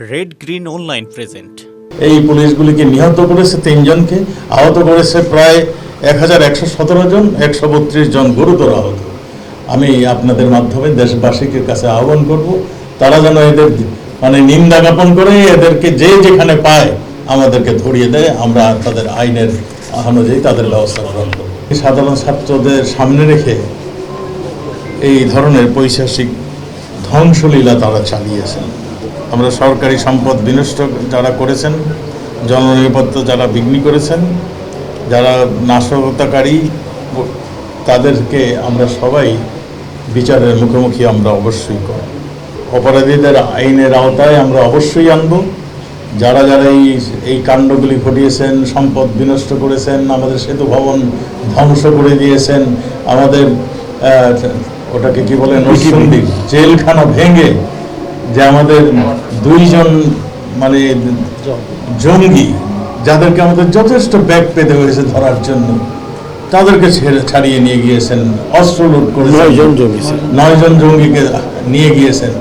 Red green online present এই পুলিশগুলিকে নিহত করেছে তিনজনকে, আহত করেছে প্রায় এক হাজার একশো সতেরো জন, একশো বত্রিশ জন গুরুতর আহত। আমি আপনাদের মাধ্যমে দেশবাসীকে কাছে আহ্বান করব, তারা যেন এদের মানে নিন্দা জ্ঞাপন করে, এদেরকে যে যেখানে পায় আমাদেরকে ধরিয়ে দেয়, আমরা তাদের আইনের অনুযায়ী তাদের ব্যবস্থা গ্রহণ করব। সাধারণ ছাত্রদের সামনে রেখে এই ধরনের পৈশাসিক ধ্বংসলীলা তারা চালিয়েছেন। আমরা সরকারি সম্পদ বিনষ্ট যারা করেছেন জননিরাপত্তা যারা বিঘ্নি করেছেন যারা নাশকতাকারী তাদেরকে আমরা সবাই বিচারের মুখোমুখি আমরা অবশ্যই করব। অপরাধীদের আইনের আওতায় আমরা অবশ্যই আনব। যারা যারা এই এই কাণ্ডগুলি ঘটিয়েছেন সম্পদ বিনষ্ট করেছেন আমাদের সেতু ভবন ধ্বংস করে দিয়েছেন আমাদের ওটাকে কি বলে নরসিংদী জেলখানা ভেঙে যে আমাদের দুইজন মানে জঙ্গি যাদেরকে আমাদের যথেষ্ট ব্যাগ পেতে হয়েছে ধরার জন্য তাদেরকে ছেড়ে ছাড়িয়ে নিয়ে গিয়েছেন অস্ত্র লুট করে নয়জন জঙ্গি নয়জন জঙ্গিকে নিয়ে গিয়েছেন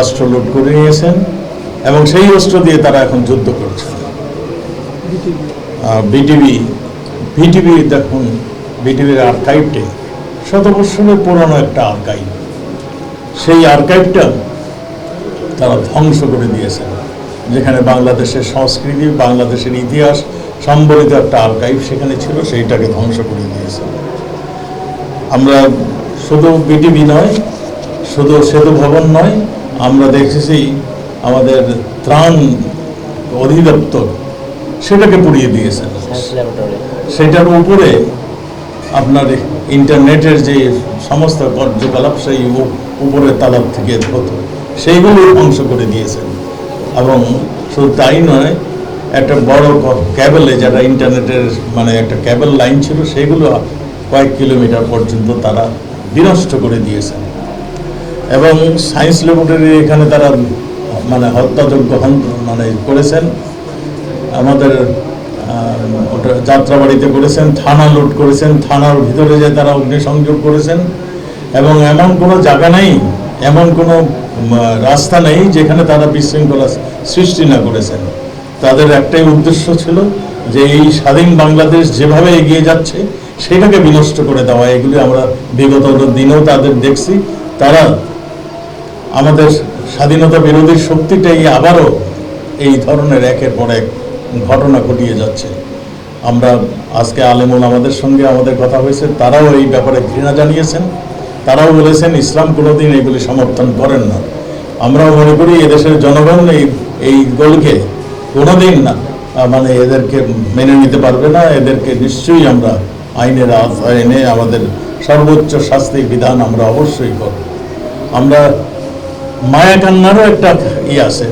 অস্ত্র লুট করে নিয়েছেন এবং সেই অস্ত্র দিয়ে তারা এখন যুদ্ধ করছেন। বিটিভি বিটিভি দেখুন বিটিভির আর্কাইভটি শত বৎসরের পুরনো একটা আর্কাইভ সেই আর্কাইভটা তারা ধ্বংস করে দিয়েছেন যেখানে বাংলাদেশের সংস্কৃতি বাংলাদেশের ইতিহাস সম্বলিত একটা আর্কাইভ সেখানে ছিল সেইটাকে ধ্বংস করে দিয়েছে। আমরা শুধু বিটিভি নয় শুধু সেতু ভবন নয় আমরা দেখেছি আমাদের ত্রাণ অধিদপ্তর সেটাকে পুড়িয়ে দিয়েছেন সেটার উপরে আপনার ইন্টারনেটের যে সমস্ত কার্যকলাপ সেই উ- উপরের তালাব থেকে হতো সেইগুলো ধ্বংস করে দিয়েছেন। এবং শুধু তাই নয়, একটা বড় ক্যাবেলে যারা ইন্টারনেটের মানে একটা ক্যাবেল লাইন ছিল, সেগুলো কয়েক কিলোমিটার পর্যন্ত তারা বিনষ্ট করে দিয়েছেন। এবং সায়েন্স ল্যাবরেটরি এখানে তারা মানে হত্যাযোগ্য মানে করেছেন। আমাদের ওটা যাত্রাবাড়িতে করেছেন, থানা লুট করেছেন, থানার ভিতরে যে তারা অগ্নিসংযোগ করেছেন। এবং এমন কোনো জায়গা নেই, এমন কোনো রাস্তা নেই যেখানে তারা বিশৃঙ্খলা সৃষ্টি না করেছেন। তাদের একটাই উদ্দেশ্য ছিল যে এই স্বাধীন বাংলাদেশ যেভাবে এগিয়ে যাচ্ছে, সেটাকে বিনষ্ট করে দেওয়া। এগুলি আমরা বিগত দিনেও তাদের দেখছি। তারা আমাদের স্বাধীনতা বিরোধী শক্তিটাই আবারও এই ধরনের একের পর এক ঘটনা ঘটিয়ে যাচ্ছে। আমরা আজকে আলেমুল আমাদের সঙ্গে আমাদের কথা হয়েছে, তারাও এই ব্যাপারে ঘৃণা জানিয়েছেন। তারাও বলেছেন ইসলাম কোনোদিন এগুলি সমর্থন করেন না। আমরাও মনে করি এদেশের জনগণ এই এই গোলকে কোনোদিন না মানে এদেরকে মেনে নিতে পারবে না। এদেরকে নিশ্চয়ই আমরা আইনের আওতায় এনে আমাদের সর্বোচ্চ শাস্তি বিধান আমরা অবশ্যই করব। আমরা মায়া কান্নারও একটা ই আছে।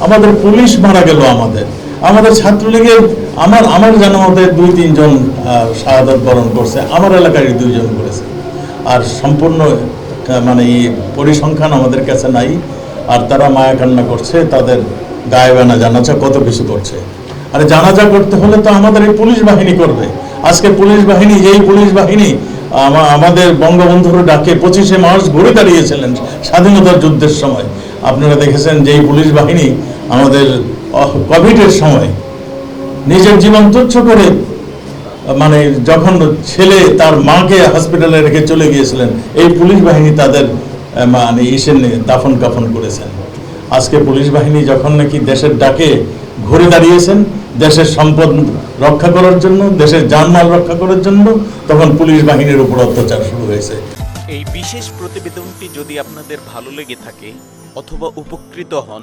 আমাদের পুলিশ মারা গেল আমাদের। আমাদের ছাত্রলীগের আমার আমার জানা মতে দুই তিনজন আহ, শাহাদত বরণ করছে আমার এলাকারই দুইজন করেছে। আর সম্পূর্ণ মানে পরিসংখ্যান আমাদের কাছে নাই। আর তারা মায়া কান্না করছে, তাদের গায়েবানা জানাচা কত কিছু করছে। আর জানাজা করতে হলে তো আমাদের এই পুলিশ বাহিনী করবে। আজকে পুলিশ বাহিনী যেই পুলিশ বাহিনী আমাদের বঙ্গবন্ধুর ডাকে পঁচিশে মার্চ ঘুরে দাঁড়িয়েছিলেন স্বাধীনতার যুদ্ধের সময়। আপনারা দেখেছেন যেই পুলিশ বাহিনী আমাদের কোভিডের সময় নিজের জীবন তুচ্ছ করে মানে যখন ছেলে তার মাকে হসপিটালে রেখে চলে গিয়েছিলেন, এই পুলিশ বাহিনী তাদের মানে ইসে দাফন কাফন করেছেন। আজকে পুলিশ বাহিনী যখন নাকি দেশের ডাকে ঘুরে দাঁড়িয়েছেন, দেশের সম্পদ রক্ষা করার জন্য, দেশের জানমাল রক্ষা করার জন্য, তখন পুলিশ বাহিনীর উপর অত্যাচার শুরু হয়েছে। এই বিশেষ প্রতিবেদনটি যদি আপনাদের ভালো লেগে থাকে অথবা উপকৃত হন